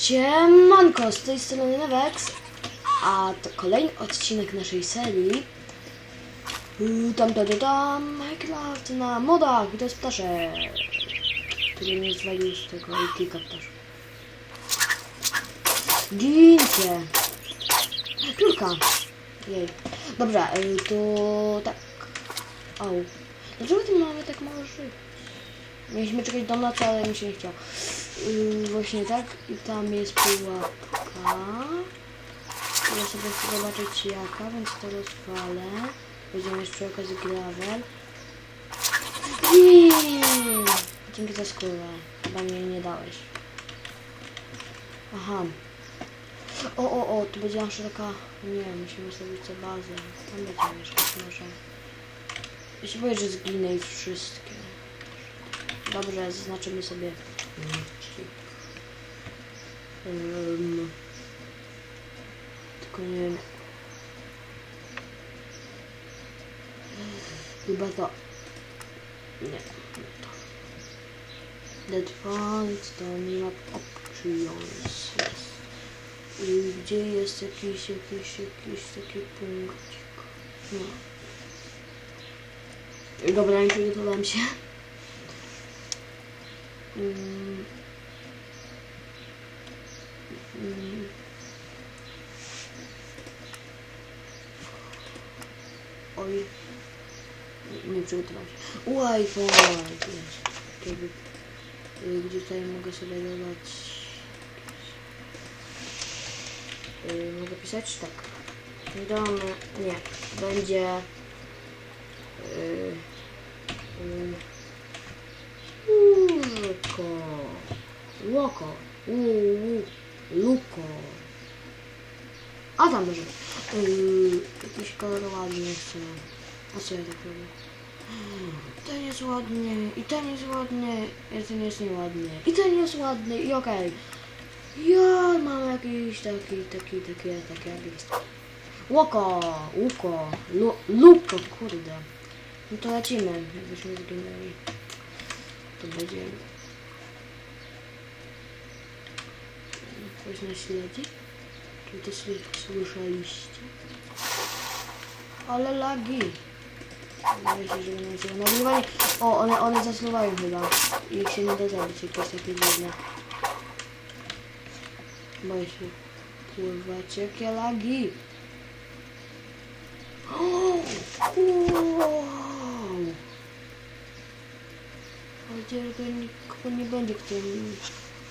Siemanko, z tej strony Nevex, a to kolejny odcinek naszej serii Yy, Tam, tam, tam, tam, Minecraft na modach to jest ptaszek, który mnie zwalił z tego i kilka ptaszków. Gincie! Piórka! Jej. Dobra, yy, to tak. Au. Dlaczego ty mamy tak mało żyć? Mieliśmy czekać do nocy, ale mi się nie chciało. Yy, właśnie tak. I tam jest pułapka. Ja sobie chcę zobaczyć jaka, więc to rozwalę. Będziemy przy okazji gravel. Iii! Dzięki za skórę. Chyba mnie nie dałeś. Aha. O, o, o, tu będzie nasza taka... Nie, musimy zrobić co bazę. Tam będziemy mieszkać może. Ja się boję, że zginę i wszystkie. Dobrze, zaznaczymy sobie. Um, tylko nie wiem. Chyba to. Nie, nie to. Dead Fight to nie ma options. Gdzie jest jakiś, jakiś, jakiś taki punkcik? No. Dobra, nie przygotowałem się. Mm. Oj. Nie, przygotowałem się. Uaj, Kiedy, y, Gdzie tutaj mogę sobie dodać? Y, Mogę pisać? Tak. Dom, nie. Będzie... Łoko. Uuu. Luko. A tam może. Yy, jakiś kolor ładny chcę. A co ja tak robię? Ten jest ładny, i ten jest ładny, i ten jest nieładny, i ten jest ładny, i okej. Ja mam jakiś taki, taki, taki, taki, jakiś. Łoko, łuko, lu, luko, kurde. No to lecimy, jakbyśmy zginęli. To będzie... Ktoś nas śledzi? Czy to sły- słyszeliście? Ale lagi. Się, że będą się nagrywanie. O, one, one zasuwają chyba. I się nie da zabić, jakieś takie dziwne. Boję się. Pływać, jakie lagi. Wow. Chociaż to nikogo nie będzie, który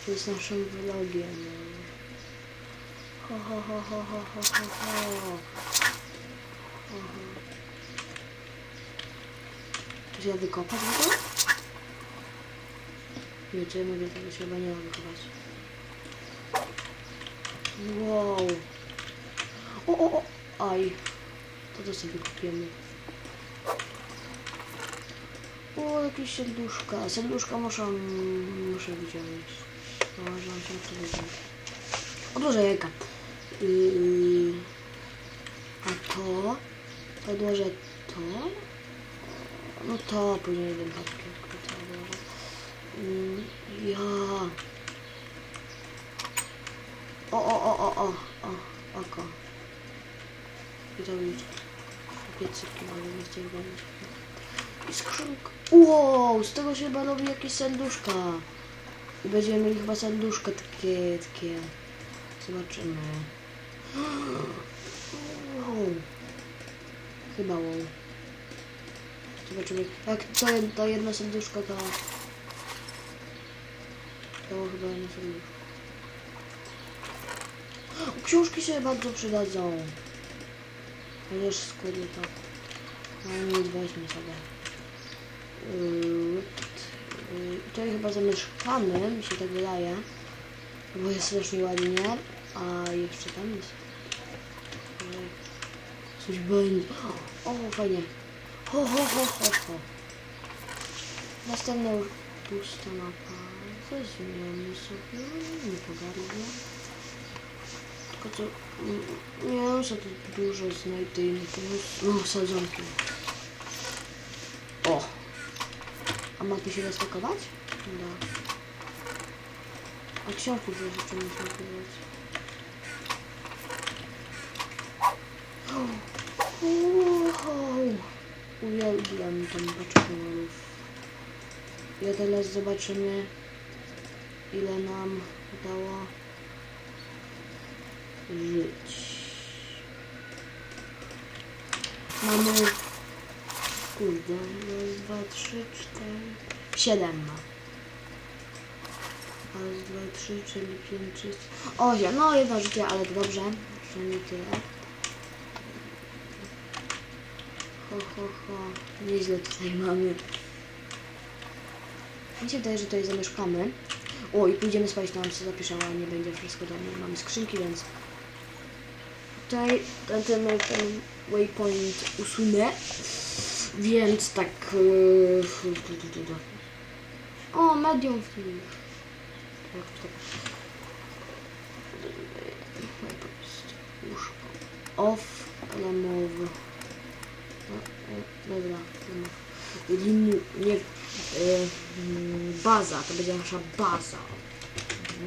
kto jest naszym vlogiem. Ho, ho, ho, ho, ho, ho, ho, ho. Czy ja wykopać w ogóle? Nie, czy ja mogę tego chyba nie mam wykopać. Wow. O, o, o. Aj. To to sobie kupiemy. O, jakieś serduszka. Serduszka muszę, muszę wziąć. Może się to wziąć. O, duże jajka. Yy, a to? Podłożę to? No to później jeden papier. odłożę. Yy, ja. O, o, o, o, o, o, oko. I to już. Piecyki, ale nie robić. I skrzynka. Wow, z tego się chyba robi jakieś serduszka. I będziemy mieli chyba serduszka takie, takie. Zobaczymy. Chyba wow. Zobaczymy. Jak to, to jedno serduszko to... To chyba jedno serduszko. Książki się bardzo przydadzą. Chociaż skóry to... No nic, weźmy sobie. Yy, Tutaj chyba zamieszkamy, mi się tak wydaje. Bo jest strasznie ładnie. A jeszcze tam jest. Coś będzie. O, fajnie. Ho, ho, ho, ho, ho. Następna już pusta mapa. Weźmiemy sobie. Nie pogardło. Tylko co... Nie wiem, że tu dużo znajdę. No, sadzonki. O! A mapy się rozpakować? Da. A książki też jeszcze muszę kupować. Wow. Uwielbiam tą paczkę kolorów. Ja teraz zobaczymy ile nam udało żyć. Mamy kurde, raz, dwa, trzy, cztery, siedem ma. Raz, dwa, trzy, czyli pięć, sześć, osiem. No jedno życie, ale dobrze. Przynajmniej tyle. Ho, ho, ho. Nieźle tutaj mamy. Mi się wydaje, że tutaj zamieszkamy. O, i pójdziemy spać, tam co zapiszała, nie będzie wszystko tam. Mamy skrzynki, więc tutaj ten, ten, ten waypoint usunę. Więc tak. Yy, o, medium film. Tak, tak. Off, remowy. No, e, dobra, nie, e, mm, baza, to będzie nasza baza.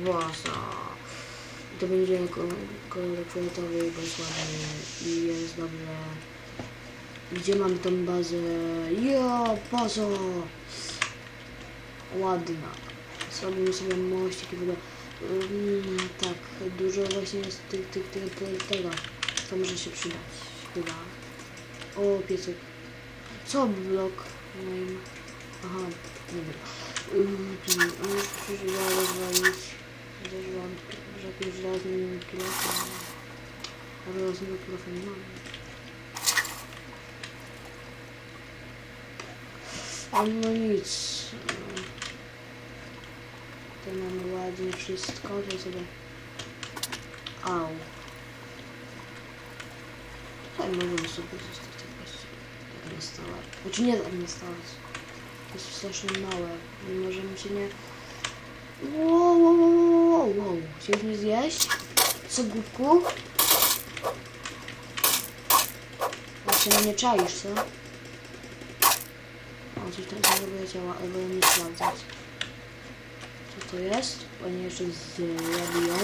Baza. To będzie ko- kolor fioletowy i bądź ładny i jest dobrze. Gdzie mamy tą bazę? Jo, baza! Ładna. Zrobimy sobie mościk i w ogóle. Mm, tak, dużo właśnie jest tych, tych, tych, tego. To może się przydać, chyba. O, piesek. Co blok moim? Aha, nie wiem. Ym, Muszę się rozwalić. Wątpię, że jakieś żelazny żelaznego kilofa nie mam. A nic. Ym, Tutaj mamy ładnie wszystko, to sobie... Au. Tutaj możemy sobie zostać jakoś tak instalować. Znaczy nie tak instalować. To jest strasznie małe. Nie możemy się nie... Wow, wow, wow, wow, wow. Chciałeś zjeść? Co, głupku? Na mnie czaisz, co? O, coś tam się wyleciało, ale wolę nie sprawdzać. Co to jest? Oni jeszcze zrobią.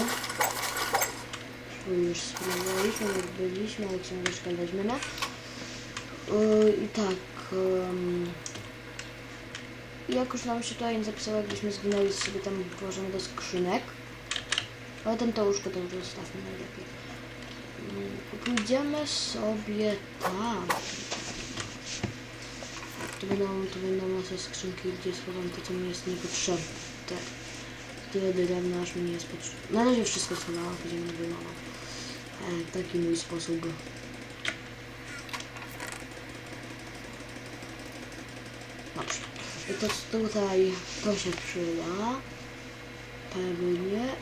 Już sprawdzaliśmy, jak byliśmy, książeczkę weźmiemy. Yy, I tak. Um, jak już nam się tutaj nie zapisało, jakbyśmy zginęli, sobie tam włożymy do skrzynek. Ale ten to łóżko to zostawmy najlepiej. Yy, Pójdziemy sobie tam. Tu będą, tu będą nasze skrzynki, gdzie schowam to, co mi jest niepotrzebne. Tyle drewna, aż mi nie jest potrzebne. Na razie wszystko schowałam, będziemy na wyjmował. E, taki mój sposób. Dobrze. I to tutaj to się przyda. Pewnie.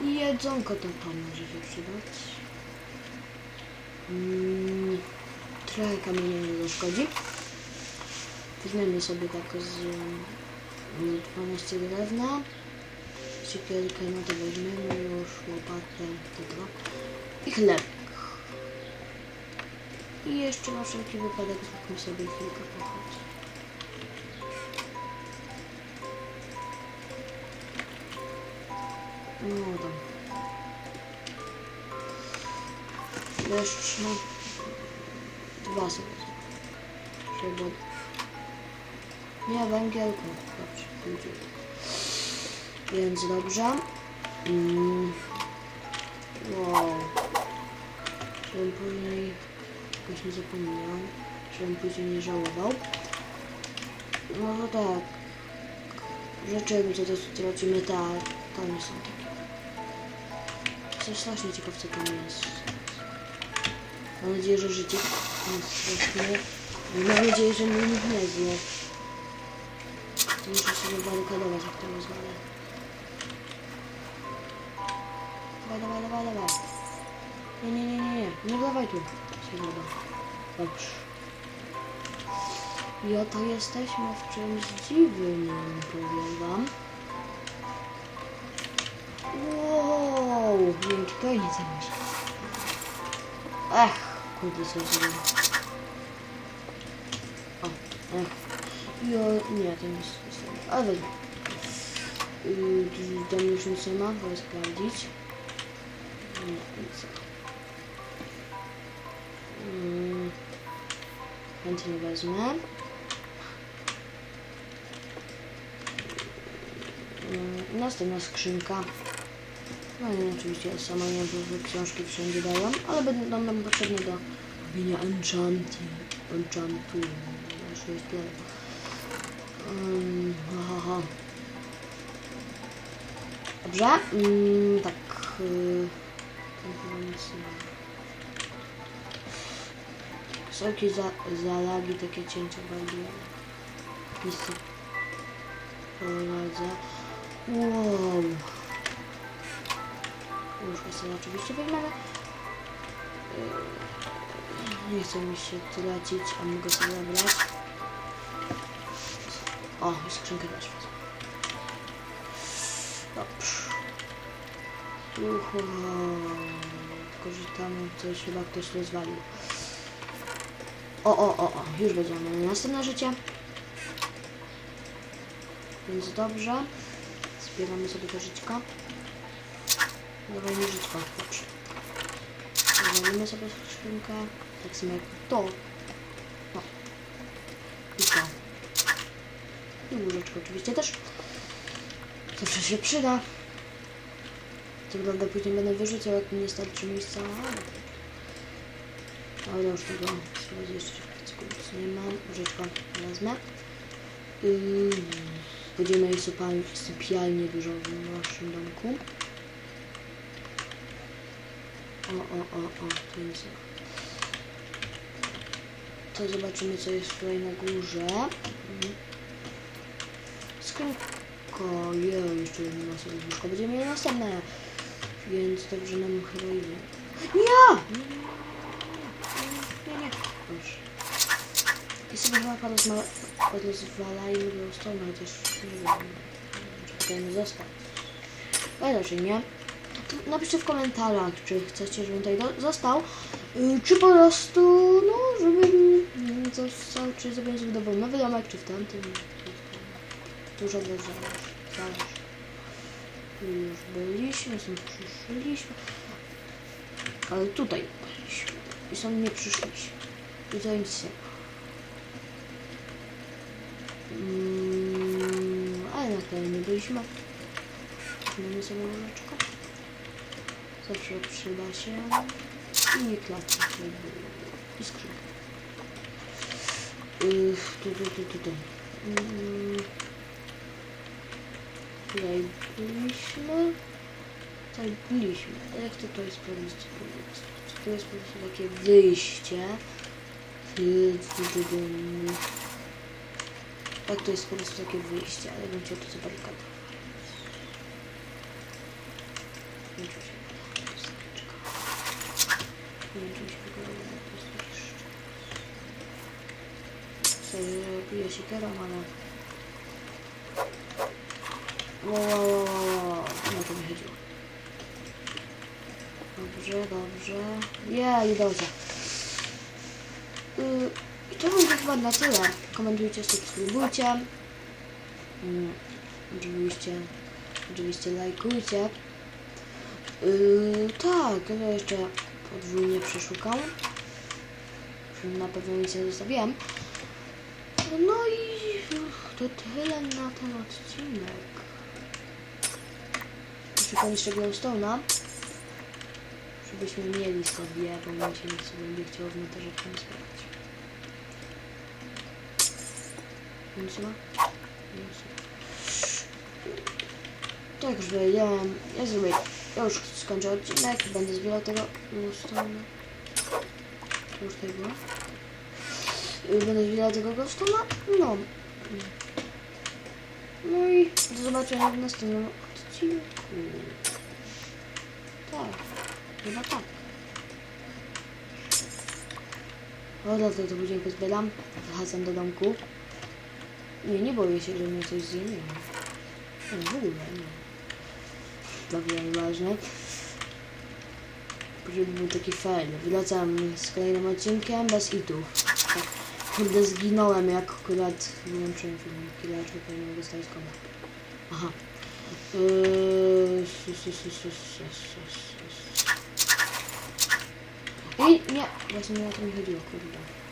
I jedzonko to tam może się przydać. Mm, trochę kamienia nie zaszkodzi. Weźmiemy sobie tak z mm, 12 drewna. Siekierkę, no to weźmiemy już, łopatę, tego. I chleb. I jeszcze na wszelki wypadek zróbmy sobie chwilkę pochodź. No tam. Jeszcze dwa sobie. Żeby... Nie, węgielko. Dobrze, węgielko. Więc dobrze. Mm. Wow. Żebym później jakoś nie zapomniał. Żebym później nie żałował. No to tak. Rzeczy, co to tracimy, ta, to nie są takie. Coś strasznie ciekaw, co tam jest. Mam nadzieję, że życie jest strasznie. Mam nadzieję, że mnie nikt nie zje. Muszę się zabarykadować, jak to rozwalę. Dawaj, dawaj, dawaj, dawaj. Nie, nie, nie, nie, nie. Nie dawaj tu. Się woda. Dobrze. I oto jesteśmy w czymś dziwnym, powiem wam. Wow, wielki koniec zamiast. Ech, kurde, co zrobiłem. Jo, nie, to nie jest ale wezmę. Yy, Tam już nic nie ma, wolę sprawdzić. Nie, nic. Yy, Chętnie wezmę. Yy, Następna skrzynka. No i oczywiście sama nie że książki wszędzie dają, ale będą nam potrzebne do robienia enchanty, enchantu, na 6 level. Dobrze, mm, tak. Nie ma. Wszelkie za, zalagi, takie cięcia bardziej. Listy. Prowadzę. Wow. Już sobie oczywiście weźmiemy. Yy, Nie chce mi się tracić, a mogę sobie zabrać. O, i skrzynkę też wezmę. Dobrze. Uhu. Tylko, że tam coś chyba ktoś rozwalił. O, o, o, o, już będziemy następne życie. Więc dobrze. Zbieramy sobie to żyćko. Dawaj mi żyćko, dobrze. Zawalimy sobie skrzynkę. Tak samo jak to. No. I to. Łyżeczkę oczywiście też. Zawsze się przyda. Co prawda później będę wyrzucał, jak mi nie starczy miejsca, ale... Już tego sprawdzę jeszcze nic nie mam. Łyżeczkę wezmę. Yy, będziemy mieli sypal- sypialnię dużo w naszym domku. O, o, o, o, nic nie ma. To zobaczymy, co jest tutaj na górze. Skrzynko, je, jeszcze sobie łóżko. Będziemy mieli następne. Więc dobrze nam chyba idzie. Nie! Nie, nie. Dobrze. I sobie chyba porozwalajmy do strony, chociaż nie wiem, nie został. Ale raczej nie. Napiszcie w komentarzach, czy chcecie, żebym tutaj został, y, czy po prostu, no, żebym został, czy zrobiłem sobie nowy domek, czy w tamtym. Dużo od was zależy. Już byliśmy, stąd przyszliśmy. Ale tutaj byliśmy. I stąd nie przyszliśmy. I to nic nie ma. Mm, ale na tyle nie byliśmy. Mamy sobie łyżeczkę. Zawsze przyda się. I nie klatki tutaj. I skrzynka. Yy, tu, tu, tu, tu, tu. Mm, tutaj byliśmy. Tutaj byliśmy. Jak to to jest? Czy to jest po prostu takie wyjście? Tak, to jest po prostu takie wyjście, ale bym chciał to zabarykadać. Nie czuję się. się to jeszcze. Sobie się kieram, ale... Wow, wow, wow, wow, wow. Nie o to mi chodziło. Dobrze, dobrze. Jej, dobrze. Yy, I to będzie chyba na tyle. Komentujcie, subskrybujcie. Mm, oczywiście, oczywiście lajkujcie. Yy, tak, ja jeszcze podwójnie przeszukam. Na pewno nic nie zostawiłem. No i to tyle na ten odcinek. Szukam jeszcze Glowstone'a. Żebyśmy mieli sobie, bo mi się nic będzie chciało w montażach nie sprawdzić. Nic ma? Nic. Tak już powiedziałem, ja zrobię, ja już skończę odcinek, będę zbierał tego Glowstone'a. To już tutaj było. Będę zbierał tego Glowstone'a, no. No i do zobaczenia w następnym odcinku. Tak, chyba tak. O, dlatego to później pozbieram. Wracam do domku. Nie, nie boję się, że mnie coś zje. Nie, w ogóle nie. Mnie nieważne. Żeby był taki fail. Wracam z kolejnym odcinkiem bez itów. Tak. Kurde, zginąłem jak akurat wyłączyłem filmiki, dlaczego nie mogę stać komend. Aha. Hum... Ei, ja, was een net een video kunnen doen.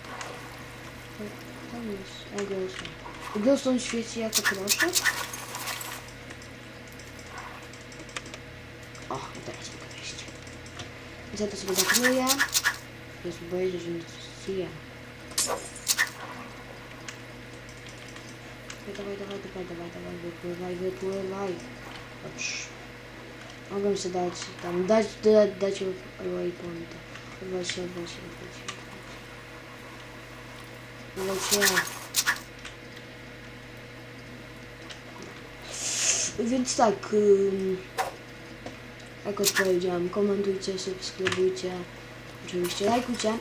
Dan is, oh, Glowstone. Glowstone świeci jako proszę. O, teraz mogę wejść. Za to sobie zakryję. Teraz boję się, że mi to zje. Dawaj, dawaj, dawaj, dawaj, dawaj, wypływaj, wypływaj. Dobrze. Mogę sobie dać tam, dać, dać, dać waypointa. Odwal się, odwal się, się. Odwal się. Więc tak, jak już powiedziałem, komentujcie, subskrybujcie, oczywiście lajkujcie.